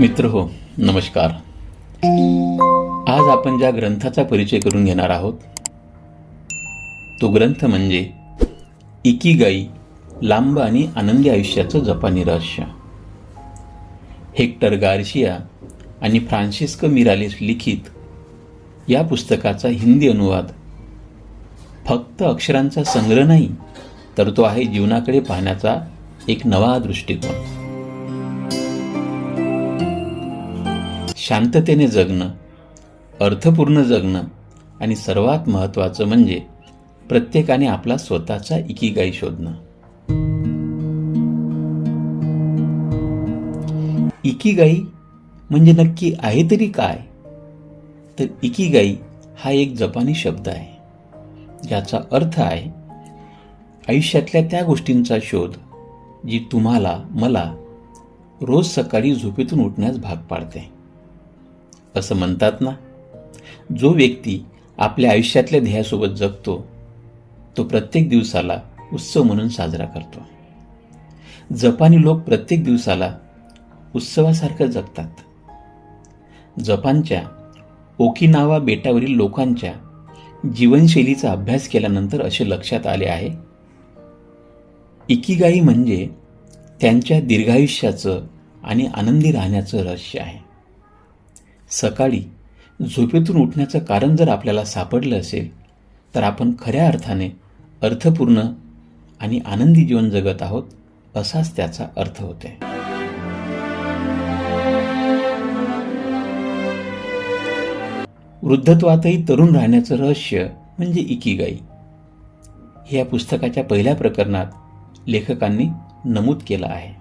मित्र हो नमस्कार. आज आपण ज्या ग्रंथाचा परिचय करून घेणार आहोत तो ग्रंथ म्हणजे इकिगाई लांब आणि आनंदी आयुष्याचं जपानी रहस्य. हेक्टर गार्शिया आणि फ्रान्सिस्क मिरालेस लिखित या पुस्तकाचा हिंदी अनुवाद फक्त अक्षरांचा संग्रह नाही तर तो आहे जीवनाकडे पाहण्याचा एक नवा दृष्टिकोन. शांततेने जगणं अर्थपूर्ण जगणं आणि सर्वात महत्त्वाचं म्हणजे प्रत्येकाने आपला स्वतःचा इकिगाई शोधणं. इकिगाई म्हणजे नक्की आहे तरी काय? तर इकिगाई हा एक जपानी शब्द आहे. ज्याचा अर्थ आहे आयुष्यातल्या त्या गोष्टींचा शोध जी तुम्हाला मला रोज सकाळी झोपेतून उठण्यास भाग पाडते. असं म्हणतात ना जो व्यक्ती आपल्या आयुष्यातल्या ध्येयासोबत जगतो तो प्रत्येक दिवसाला उत्सव म्हणून साजरा करतो. जपानी लोक प्रत्येक दिवसाला उत्सवासारखं जगतात. जपानच्या ओकिनावा बेटावरील लोकांच्या जीवनशैलीचा अभ्यास केल्यानंतर असे लक्षात आले आहे. इकिगाई म्हणजे त्यांच्या दीर्घायुष्याचं आणि आनंदी राहण्याचं रहस्य आहे. सकाळी झोपेतून उठण्याचं कारण जर आपल्याला सापडलं असेल तर आपण खऱ्या अर्थाने अर्थपूर्ण आणि आनंदी जीवन जगत आहोत असाच त्याचा अर्थ होते वृद्धत्वातही तरुण राहण्याचं रहस्य म्हणजे इकिगाई. हे या पुस्तकाच्या पहिल्या प्रकरणात लेखकांनी नमूद केलं आहे.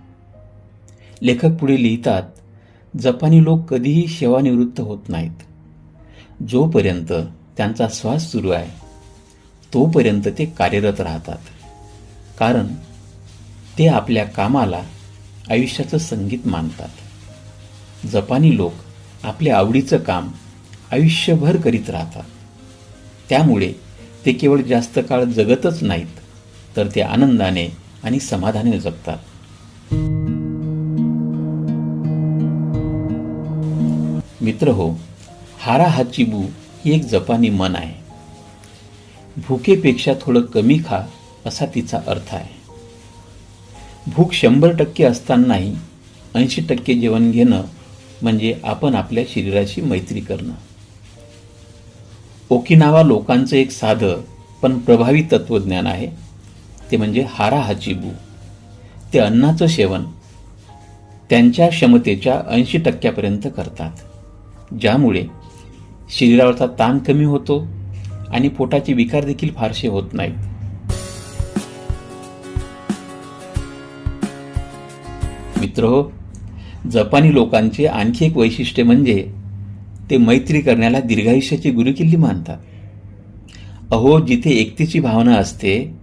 लेखक पुढे लिहितात जपानी लोक कधीही सेवानिवृत्त होत नाहीत. जोपर्यंत त्यांचा श्वास सुरू आहे तोपर्यंत ते कार्यरत राहतात. कारण ते आपल्या कामाला आयुष्याचं संगीत मानतात. जपानी लोक आपल्या आवडीचं काम आयुष्यभर करीत राहतात. त्यामुळे ते केवळ जास्त काळ जगतच नाहीत तर ते आनंदाने आणि समाधानाने जगतात. मित्र हो हारा हाचिबू ही एक जपानी मन आहे. भुकेपेक्षा थोडं कमी खा असा तिचा अर्थ आहे. भूक शंभर टक्के असतानाही ऐंशी टक्के जेवण घेणं म्हणजे आपण आपल्या शरीराशी मैत्री करणं. ओकिनावा लोकांचं एक साधं पण प्रभावी तत्वज्ञान आहे ते म्हणजे हारा हाचिबू ते अन्नाचं सेवन त्यांच्या क्षमतेच्या ऐंशी टक्क्यापर्यंत करतात. ज्यामुळे शरीरावरचा ताण कमी होतो आणि पोटाचे विकार देखील फारसे होत नाहीत. मित्र जपानी लोकांचे आणखी एक वैशिष्ट्य म्हणजे ते मैत्री करण्याला दीर्घायुष्याची गुरुकिल्ली मानतात. अहो जिथे एकतेची भावना असते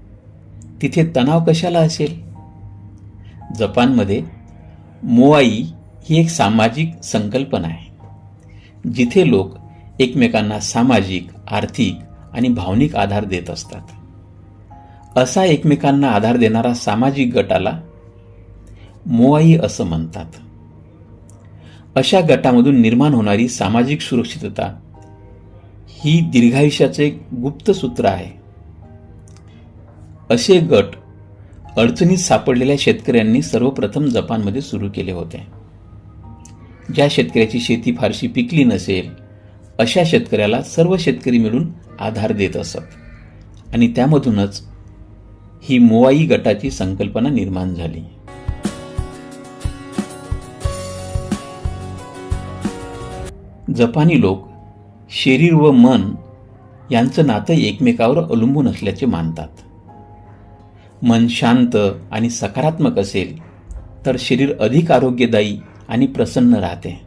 तिथे तणाव कशाला असेल? जपानमध्ये मोआई ही एक सामाजिक संकल्पना आहे. जिथे लोक एकमेकांना सामाजिक आर्थिक आणि भावनिक आधार देत असतात. असा एकमेकांना आधार देणारा सामाजिक गटाला मोआई असं म्हणतात. अशा गटामधून निर्माण होणारी सामाजिक सुरक्षितता ही दीर्घायुष्याचं एक गुप्त सूत्र आहे. असे गट अडचणीत सापडलेल्या शेतकऱ्यांनी सर्वप्रथम जपानमध्ये सुरू केले होते. ज्या शेतकऱ्याची शेती फारशी पिकली नसेल अशा शेतकऱ्याला सर्व शेतकरी मिळून आधार देत असत. आणि त्यामधूनच ही मोवाई गटाची संकल्पना निर्माण झाली. जपानी लोक शरीर व मन यांचं नातं एकमेकावर अवलंबून असल्याचे मानतात. मन शांत आणि सकारात्मक असेल तर शरीर अधिक आरोग्यदायी आणि प्रसन्न राहते.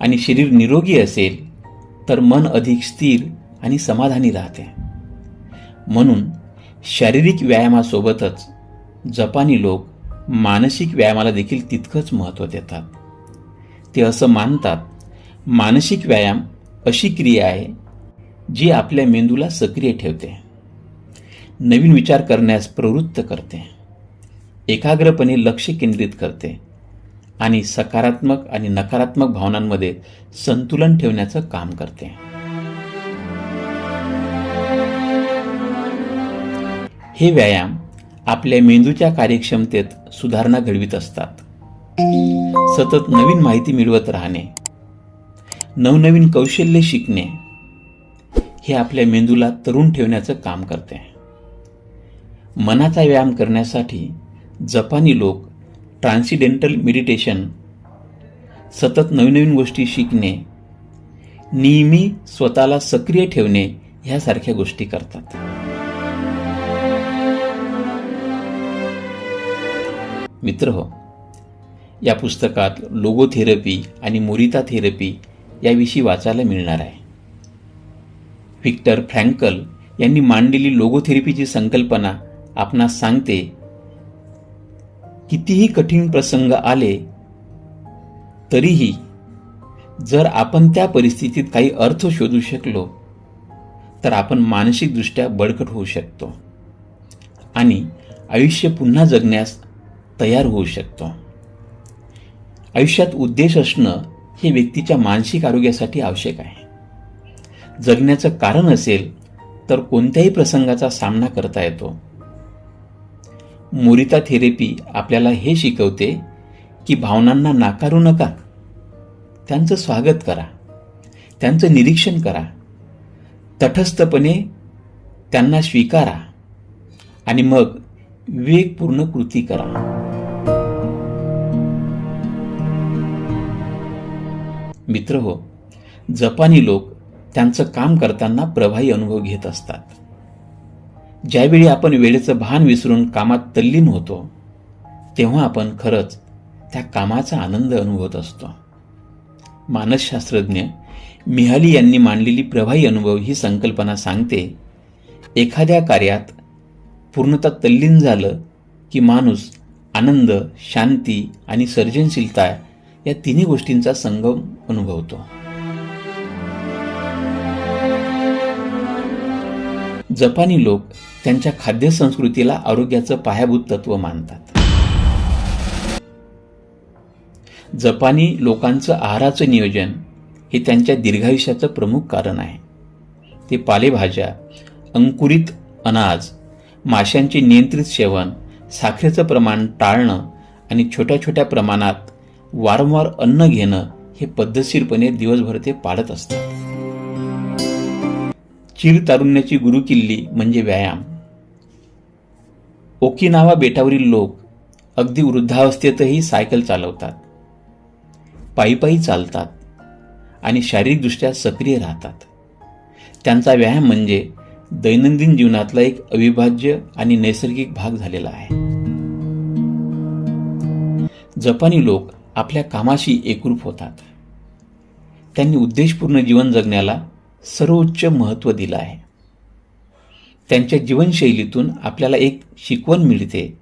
आणि शरीर निरोगी असेल तर मन अधिक स्थिर आणि समाधानी राहते. म्हणून शारीरिक व्यायामासोबतच जपानी लोक मानसिक व्यायामाला देखील तितकंच महत्त्व देतात. ते असं मानतात मानसिक व्यायाम अशी क्रिया आहे जी आपल्या मेंदूला सक्रिय ठेवते. नवीन विचार करण्यास प्रवृत्त करते. एकाग्रपणे लक्ष केंद्रित करते. आणि सकारात्मक आणि नकारात्मक भावनांमध्ये संतुलन ठेवण्याचं काम करते. हे व्यायाम आपल्या मेंदूच्या कार्यक्षमतेत सुधारणा घडवित असतात. सतत नवीन माहिती मिळवत राहणे नवनवीन कौशल्य शिकणे हे आपल्या मेंदूला तरुण ठेवण्याचं काम करते. मनाचा व्यायाम करण्यासाठी जपानी लोक ट्रान्सिडेंटल मेडिटेशन सतत नवीन गोष्टी शिकणे नेहमी स्वतःला सक्रिय ठेवणे ह्यासारख्या गोष्टी करतात. मित्र हो या पुस्तकात लोगोथेरपी आणि मोरिता थेरपी याविषयी वाचायला मिळणार आहे. व्हिक्टर फ्रँकल यांनी मांडलेली लोगोथेरपीची संकल्पना आपणास सांगते कितीही कठीण प्रसंग आले तरीही जर आपण त्या परिस्थितीत काही अर्थ शोधू शकलो तर आपण मानसिकदृष्ट्या बळकट होऊ शकतो आणि आयुष्य पुन्हा जगण्यास तयार होऊ शकतो. आयुष्यात उद्देश असणं हे व्यक्तीच्या मानसिक आरोग्यासाठी आवश्यक आहे. जगण्याचं कारण असेल तर कोणत्याही प्रसंगाचा सामना करता येतो. मोरिता थेरपी आपल्याला हे शिकवते की भावनांना नाकारू नका. त्यांचं स्वागत करा. त्यांचं निरीक्षण करा. तटस्थपणे त्यांना स्वीकारा आणि मग विवेकपूर्ण कृती करा. मित्र हो जपानी लोक त्यांचं काम करताना प्रभावी अनुभव घेत असतात. ज्यावेळी आपण वेळेचं भान विसरून कामात तल्लीन होतो तेव्हा आपण खरंच त्या कामाचा आनंद अनुभवत असतो. मानसशास्त्रज्ञ मिहाली यांनी मांडलेली प्रभावी अनुभव ही संकल्पना सांगते एखाद्या कार्यात पूर्णतः तल्लीन झालं की माणूस आनंद शांती आणि सर्जनशीलता या तिन्ही गोष्टींचा संगम अनुभवतो. जपानी लोक त्यांच्या खाद्य संस्कृतीला आरोग्याचं पायाभूत तत्व मानतात. जपानी लोकांचं आहाराचं नियोजन हे त्यांच्या दीर्घायुष्याचं प्रमुख कारण आहे. ते पालेभाज्या अंकुरित अनाज माशांचे नियंत्रित सेवन साखरेचं प्रमाण टाळणं आणि छोट्या छोट्या प्रमाणात वारंवार अन्न घेणं हे पद्धतशीरपणे दिवसभर ते पाळत असतात. चिर तारुण्याची गुरुकिल्ली म्हणजे व्यायाम. ओकिनावा बेटावरील लोक अगदी वृद्धावस्थेतही सायकल चालवतात. पायी पायी चालतात आणि शारीरिकदृष्ट्या सक्रिय राहतात. त्यांचा व्यायाम म्हणजे दैनंदिन जीवनातला एक अविभाज्य आणि नैसर्गिक भाग झालेला आहे. जपानी लोक आपल्या कामाशी एकरूप होतात. त्यांनी उद्देशपूर्ण जीवन जगण्याला सर्वोच्च महत्त्व दिलं आहे. त्यांच्या जीवनशैलीतून आपल्याला एक शिकवण मिळते.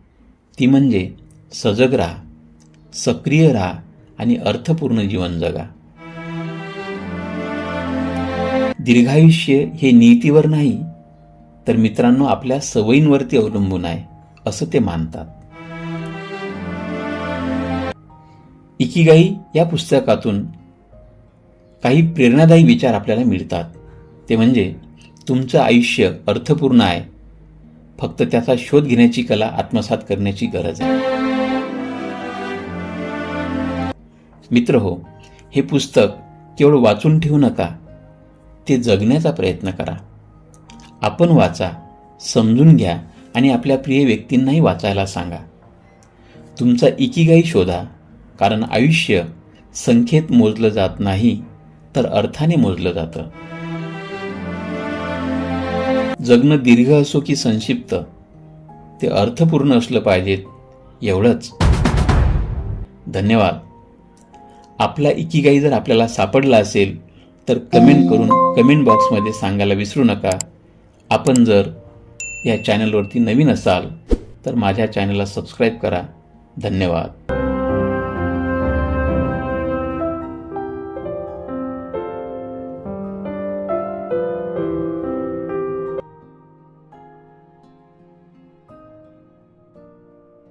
ती म्हणजे सजग राहा सक्रिय राहा आणि अर्थपूर्ण जीवन जगा. दीर्घायुष्य हे नीतीवर नाही तर मित्रांनो आपल्या सवयींवरती अवलंबून आहे असं ते मानतात. इकिगाई या पुस्तकातून काही प्रेरणादायी विचार आपल्याला मिळतात. ते म्हणजे तुमचं आयुष्य अर्थपूर्ण आहे. फक्त त्याचा शोध घेण्याची कला आत्मसात करण्याची गरज आहे. मित्र हो हे पुस्तक केवळ वाचून ठेवू नका. ते जगण्याचा प्रयत्न करा. आपण वाचा समजून घ्या आणि आपल्या प्रिय व्यक्तींनाही वाचायला सांगा. तुमचा इकिगाई शोधा कारण आयुष्य संख्येत मोजलं जात नाही तर अर्थाने मोजलं जातं. जगणं दीर्घ असो की संक्षिप्त ते अर्थपूर्ण असलं पाहिजेत एवढंच. धन्यवाद. आपला इकिगाई जर आपल्याला सापडला असेल तर कमेंट करून कमेंट बॉक्समध्ये सांगायला विसरू नका. आपण जर या चॅनलवरती नवीन असाल तर माझ्या चॅनलला सबस्क्राईब करा. धन्यवाद.